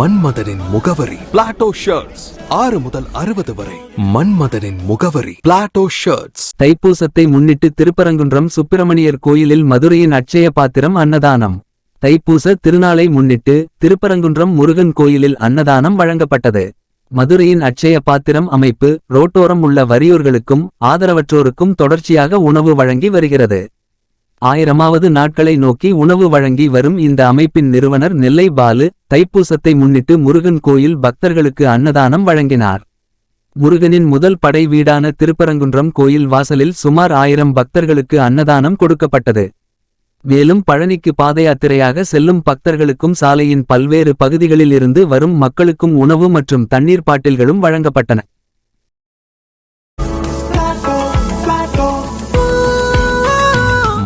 மன்மதனின் முகவரி. Plato shirts ஆறு முதல் அறுபது வரை. மன்மதனின் முகவரி. பிளாட்டோ ஷர்ட்ஸ் தைப்பூசத்தை முன்னிட்டு திருப்பரங்குன்றம் சுப்பிரமணியர் கோயிலில் மதுரையின் அட்சய பாத்திரம் அன்னதானம். தைப்பூச திருநாளை முன்னிட்டு திருப்பரங்குன்றம் முருகன் கோயிலில் அன்னதானம் வழங்கப்பட்டது. மதுரையின் அட்சய பாத்திரம் அமைப்பு ரோட்டோரம் உள்ள வரியோர்களுக்கும் ஆதரவற்றோருக்கும் தொடர்ச்சியாக உணவு வழங்கி வருகிறது. ஆயிரமாவது நாட்களை நோக்கி உணவு வழங்கி வரும் இந்த அமைப்பின் நிறுவனர் நெல்லை பாலு தைப்பூசத்தை முன்னிட்டு முருகன் கோயில் பக்தர்களுக்கு அன்னதானம் வழங்கினார். முருகனின் முதல் படை வீடான திருப்பரங்குன்றம் கோயில் வாசலில் சுமார் ஆயிரம் பக்தர்களுக்கு அன்னதானம் கொடுக்கப்பட்டது. மேலும் பழனிக்கு பாதயாத்திரையாக செல்லும் பக்தர்களுக்கும் சாலையின் பல்வேறு பகுதிகளில் இருந்து வரும் மக்களுக்கும் உணவு மற்றும் தண்ணீர் பாட்டில்களும் வழங்கப்பட்டன.